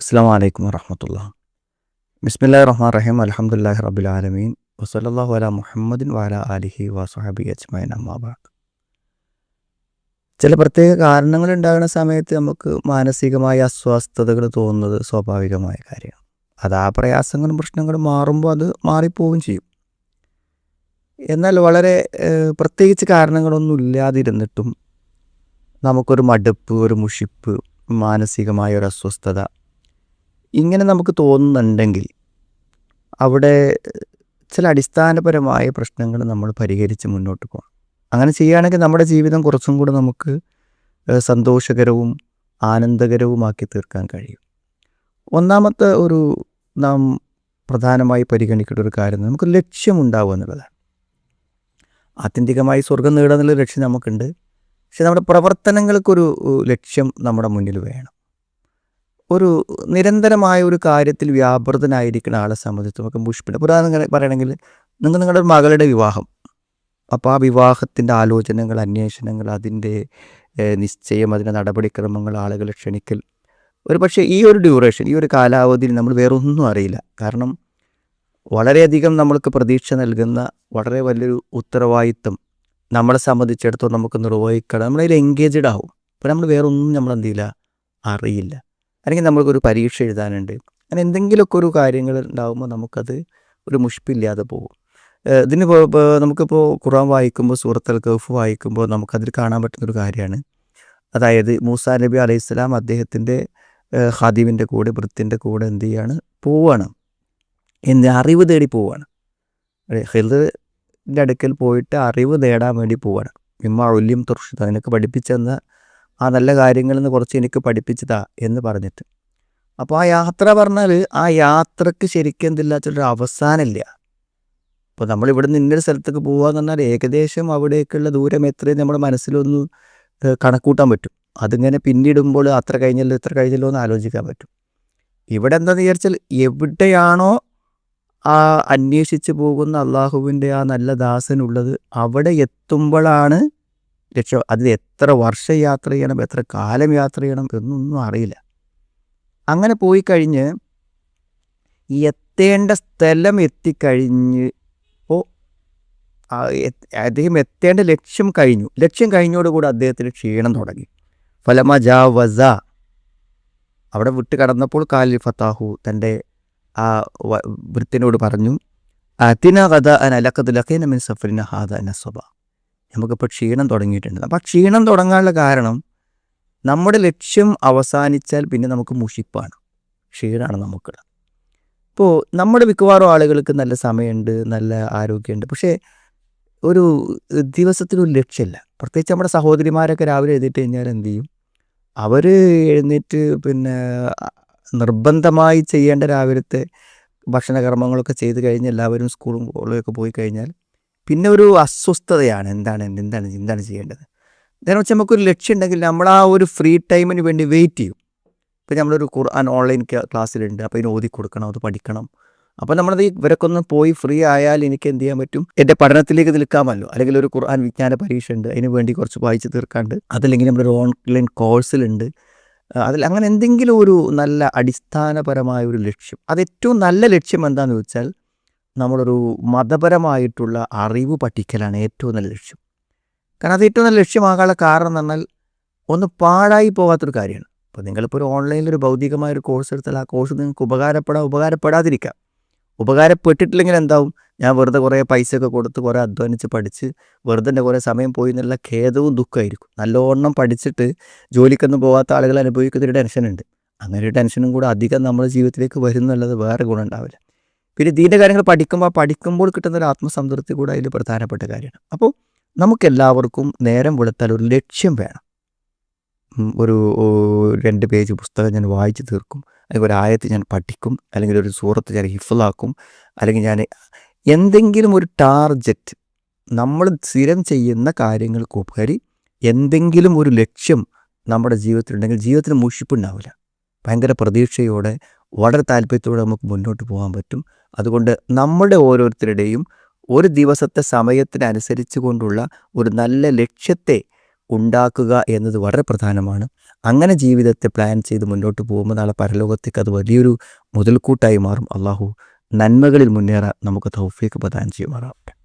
അസ്സാം വലൈക്കും വറഹമത്തുള്ള. ബിസ്മില്ലാ റഹ്മാൻ റഹീം അലഹമുല്ലാഹി റബുൽ ആലമീൻ വസല്ലാഹു അല മുഹമ്മദിൻ വാല അലിഹി വസുഹബി അജ്മൈൻ അമ്മാബാദ് ചില പ്രത്യേക കാരണങ്ങൾ ഉണ്ടാകുന്ന സമയത്ത് നമുക്ക് മാനസികമായ അസ്വസ്ഥതകൾ തോന്നുന്നത് സ്വാഭാവികമായ കാര്യമാണ്. അത് ആ പ്രയാസങ്ങളും പ്രശ്നങ്ങളും മാറുമ്പോൾ അത് മാറിപ്പോവുകയും ചെയ്യും. എന്നാൽ വളരെ പ്രത്യേകിച്ച് കാരണങ്ങളൊന്നും ഇല്ലാതിരുന്നിട്ടും നമുക്കൊരു മടുപ്പ് ഒരു മുഷിപ്പ് മാനസികമായ ഒരു അസ്വസ്ഥത ഇങ്ങനെ നമുക്ക് തോന്നുന്നുണ്ടെങ്കിൽ അവിടെ ചില അടിസ്ഥാനപരമായ പ്രശ്നങ്ങൾ നമ്മൾ പരിഹരിച്ച് മുന്നോട്ട് പോകണം. അങ്ങനെ ചെയ്യുകയാണെങ്കിൽ നമ്മുടെ ജീവിതം കുറച്ചും കൂടെ നമുക്ക് സന്തോഷകരവും ആനന്ദകരവുമാക്കി തീർക്കാൻ കഴിയും. ഒന്നാമത്തെ ഒരു നാം പ്രധാനമായി പരിഗണിക്കേണ്ട ഒരു കാര്യം നമുക്ക് ലക്ഷ്യമുണ്ടാവുക എന്നുള്ളതാണ്. ആത്യന്തികമായി സ്വർഗം നേടുക എന്നുള്ള ലക്ഷ്യം നമുക്കുണ്ട്. പക്ഷെ നമ്മുടെ പ്രവർത്തനങ്ങൾക്കൊരു ലക്ഷ്യം നമ്മുടെ മുന്നിൽ വേണം. ഒരു നിരന്തരമായ ഒരു കാര്യത്തിൽ വ്യാപൃതനായിരിക്കുന്ന ആളെ സംബന്ധിച്ച് നമുക്ക് ഉദാഹരണം ഇങ്ങനെ പറയണമെങ്കിൽ നിങ്ങൾ നിങ്ങളുടെ മകളുടെ വിവാഹം. അപ്പോൾ ആ വിവാഹത്തിന്റെ ആലോചനകൾ അന്വേഷണങ്ങൾ അതിന്റെ നിശ്ചയം അതിന്റെ നടപടിക്രമങ്ങൾ ആളുകളെ ക്ഷണിക്കൽ ഒരു പക്ഷേ ഈ ഒരു ഡ്യൂറേഷൻ ഈ ഒരു കാലാവധിയിൽ നമ്മൾ വേറൊന്നും അറിയില്ല. കാരണം വളരെയധികം നമ്മൾക്ക് പ്രതീക്ഷ നൽകുന്ന വളരെ വലിയൊരു ഉത്തരവാദിത്വം നമ്മളെ സംബന്ധിച്ചിടത്തോളം നമുക്ക് നിർവഹിക്കണം. നമ്മളതിൽ എൻഗേജ്ഡ് ആവും. അപ്പോൾ നമ്മൾ വേറൊന്നും നമ്മൾ എന്ത് ചെയ്യില്ല? അറിയില്ല. അല്ലെങ്കിൽ നമ്മൾക്കൊരു പരീക്ഷ എഴുതാനുണ്ട്. അങ്ങനെ എന്തെങ്കിലുമൊക്കെ ഒരു കാര്യങ്ങൾ ഉണ്ടാകുമ്പോൾ നമുക്കത് ഒരു മുഷ്പില്ലാതെ പോകും. ഇതിന് നമുക്കിപ്പോൾ ഖുറാൻ വായിക്കുമ്പോൾ സൂറത്തൽ കഫ് വായിക്കുമ്പോൾ നമുക്കതിൽ കാണാൻ പറ്റുന്നൊരു കാര്യമാണ്. അതായത് മൂസാ നബി അലൈഹി സ്വലാം അദ്ദേഹത്തിന്റെ ഖാദീമിന്റെ കൂടെ വൃത്തിന്റെ കൂടെ എന്ത് ചെയ്യാണ്? പോവുകയാണ് എന്ന് അറിവ് തേടി പോവുകയാണ് ഹിറിന്റെ അടുക്കൽ പോയിട്ട് അറിവ് നേടാൻ വേണ്ടി പോവുകയാണ് മിമ്മ ഒല്യം തുർഷിത അതിനൊക്കെ പഠിപ്പിച്ചെന്ന ആ നല്ല കാര്യങ്ങളിൽ നിന്ന് കുറച്ച് എനിക്ക് പഠിപ്പിച്ചതാ എന്ന് പറഞ്ഞിട്ട്. അപ്പോൾ ആ യാത്ര പറഞ്ഞാൽ ആ യാത്രയ്ക്ക് ശരിക്കും എന്തില്ലാത്തൊരു അവസാനമില്ല. ഇപ്പോൾ നമ്മൾ ഇവിടെ നിന്ന് ഇന്നൊരു സ്ഥലത്തേക്ക് പോകുക എന്ന് പറഞ്ഞാൽ ഏകദേശം അവിടേക്കുള്ള ദൂരം എത്രയും നമ്മുടെ മനസ്സിലൊന്ന് കണക്കൂട്ടാൻ പറ്റും. അതിങ്ങനെ പിന്നിടുമ്പോൾ അത്ര കഴിഞ്ഞല്ലോ ഇത്ര കഴിഞ്ഞല്ലോ എന്ന് ആലോചിക്കാൻ പറ്റും. ഇവിടെ എന്താണെന്ന് വിചാരിച്ചാൽ എവിടെയാണോ ആ അന്വേഷിച്ച് പോകുന്ന അള്ളാഹുവിന്റെ ആ നല്ല ദാസനുള്ളത് അവിടെ എത്തുമ്പോഴാണ് ലക്ഷ്യം അതിൽ എത്ര വർഷം യാത്ര ചെയ്യണം എത്ര കാലം യാത്ര ചെയ്യണം എന്നൊന്നും അറിയില്ല. അങ്ങനെ പോയി കഴിഞ്ഞ് എത്തേണ്ട സ്ഥലം എത്തിക്കഴിഞ്ഞ് ഓ അദ്ദേഹം എത്തേണ്ട ലക്ഷ്യം കഴിഞ്ഞു. ലക്ഷ്യം കഴിഞ്ഞോടുകൂടി അദ്ദേഹത്തിന് ക്ഷീണം തുടങ്ങി. ഫലമ ജാ വസ. അവിടെ വിട്ട് കടന്നപ്പോൾ കാലി ഫത്താഹു തന്റെ ആ വൃത്തിനോട് പറഞ്ഞു അതിന കഥ അനലക്കത് ലഖേന മിൻ സഫറിന ഹാദ നസ്വബ നമുക്കിപ്പോൾ ക്ഷീണം തുടങ്ങിയിട്ടുണ്ട്. അപ്പം ആ ക്ഷീണം തുടങ്ങാനുള്ള കാരണം നമ്മുടെ ലക്ഷ്യം അവസാനിച്ചാൽ പിന്നെ നമുക്ക് മുഷിപ്പാണ്. ക്ഷീണമാണ് നമുക്കുള്ളത്. ഇപ്പോൾ നമ്മുടെ മിക്കവാറും ആളുകൾക്ക് നല്ല സമയമുണ്ട് നല്ല ആരോഗ്യമുണ്ട്. പക്ഷേ ഒരു ദിവസത്തിനൊരു ലക്ഷ്യമില്ല. പ്രത്യേകിച്ച് നമ്മുടെ സഹോദരിമാരൊക്കെ രാവിലെ എഴുതിയിട്ട് കഴിഞ്ഞാൽ എന്ത് ചെയ്യും? അവർ എഴുന്നേറ്റ് പിന്നെ നിർബന്ധമായി ചെയ്യേണ്ട രാവിലത്തെ ഭക്ഷണകർമ്മങ്ങളൊക്കെ ചെയ്ത് കഴിഞ്ഞ് എല്ലാവരും സ്കൂളും കോളേജൊക്കെ പോയി കഴിഞ്ഞാൽ പിന്നെ ഒരു അസ്വസ്ഥതയാണ്. എന്താണ് എന്താണ് എന്താണ് ചെയ്യേണ്ടത്? നേരെ വെച്ചാൽ നമുക്കൊരു ലക്ഷ്യം ഉണ്ടെങ്കിൽ നമ്മൾ ആ ഒരു ഫ്രീ ടൈമിന് വേണ്ടി വെയിറ്റ് ചെയ്യും. ഇപ്പം നമ്മളൊരു ഖുർആൻ ഓൺലൈൻ ക്ലാസ്സിലുണ്ട്. അപ്പോൾ ഇതിന് ഓതി കൊടുക്കണം അത് പഠിക്കണം. അപ്പോൾ നമ്മളത് ഇവരൊക്കൊന്ന് പോയി ഫ്രീ ആയാൽ എനിക്ക് എന്ത് ചെയ്യാൻ പറ്റും? എന്റെ പഠനത്തിലേക്ക് നിൽക്കാമല്ലോ. അല്ലെങ്കിൽ ഒരു ഖുർആൻ വിജ്ഞാന പരീക്ഷ ഉണ്ട്. അതിന് വേണ്ടി കുറച്ച് വായിച്ച് തീർക്കാണ്ട്. അതല്ലെങ്കിൽ നമ്മളൊരു ഓൺലൈൻ കോഴ്സിലുണ്ട്. അതിൽ അങ്ങനെ എന്തെങ്കിലും ഒരു നല്ല അടിസ്ഥാനപരമായ ഒരു ലക്ഷ്യം. അത് ഏറ്റവും നല്ല ലക്ഷ്യം എന്താണെന്ന് വെച്ചാൽ നമ്മളൊരു മതപരമായിട്ടുള്ള അറിവ് പഠിക്കലാണ് ഏറ്റവും നല്ല ലക്ഷ്യം. കാരണം അത് ഏറ്റവും നല്ല ലക്ഷ്യമാകാനുള്ള കാരണം എന്ന് പറഞ്ഞാൽ ഒന്ന് പാഴായി പോകാത്തൊരു കാര്യമാണ്. അപ്പോൾ നിങ്ങളിപ്പോൾ ഒരു ഓൺലൈനിൽ ഒരു ഭൗതികമായ ഒരു കോഴ്സ് എടുത്താൽ ആ കോഴ്സ് നിങ്ങൾക്ക് ഉപകാരപ്പെടാം ഉപകാരപ്പെടാതിരിക്കാം. ഉപകാരപ്പെട്ടിട്ടില്ലെങ്കിൽ എന്താവും? ഞാൻ വെറുതെ കുറേ പൈസ ഒക്കെ കൊടുത്ത് കുറേ അധ്വാനിച്ച് പഠിച്ച് വെറുതെ എന്റെ കുറേ സമയം പോയി എന്നുള്ള ഖേദവും ദുഃഖമായിരിക്കും. നല്ലോണം പഠിച്ചിട്ട് ജോലിക്കൊന്നും പോകാത്ത ആളുകൾ അനുഭവിക്കുന്ന ഒരു ടെൻഷനുണ്ട്. അങ്ങനെ ഒരു ടെൻഷനും കൂടെ അധികം നമ്മുടെ ജീവിതത്തിലേക്ക് വരുന്നുള്ളത് വേറെ ഗുണം ഉണ്ടാവില്ല. പിന്നെ ഇതിന്റെ കാര്യങ്ങൾ പഠിക്കുമ്പോൾ പഠിക്കുമ്പോൾ കിട്ടുന്ന ഒരു ആത്മസംതൃപ്തി കൂടെ അതിൽ പ്രധാനപ്പെട്ട കാര്യമാണ്. അപ്പോൾ നമുക്കെല്ലാവർക്കും നേരം വെളുത്താൽ ഒരു ലക്ഷ്യം വേണം. ഒരു രണ്ട് പേജ് പുസ്തകം ഞാൻ വായിച്ചു തീർക്കും. അല്ലെങ്കിൽ ഒരു ആയത്ത് ഞാൻ പഠിക്കും. അല്ലെങ്കിൽ ഒരു സൂറത്ത് ഞാൻ ഹിഫിളാക്കും. അല്ലെങ്കിൽ ഞാൻ എന്തെങ്കിലും ഒരു ടാർജറ്റ് നമ്മൾ സ്ഥിരം ചെയ്യുന്ന കാര്യങ്ങൾക്കുപരി എന്തെങ്കിലും ഒരു ലക്ഷ്യം നമ്മുടെ ജീവിതത്തിലുണ്ടെങ്കിൽ ജീവിതത്തിന് മുഷിപ്പുണ്ടാവില്ല. ഭയങ്കര പ്രതീക്ഷയോടെ വളരെ താല്പര്യത്തോടെ നമുക്ക് മുന്നോട്ട് പോകാൻ പറ്റും. അതുകൊണ്ട് നമ്മുടെ ഓരോരുത്തരുടെയും ഒരു ദിവസത്തെ സമയത്തിനനുസരിച്ച് കൊണ്ടുള്ള ഒരു നല്ല ലക്ഷ്യത്തെ ഉണ്ടാക്കുക എന്നത് വളരെ പ്രധാനമാണ്. അങ്ങനെ ജീവിതത്തെ പ്ലാൻ ചെയ്ത് മുന്നോട്ട് പോകുമ്പോൾ നാളെ പരലോകത്തേക്ക് അത് വലിയൊരു മുതൽക്കൂട്ടായി മാറും. അള്ളാഹു നന്മകളിൽ മുന്നേറാൻ നമുക്ക് തൗഫീക്ക് പ്രദാനം ചെയ്യുമാറാം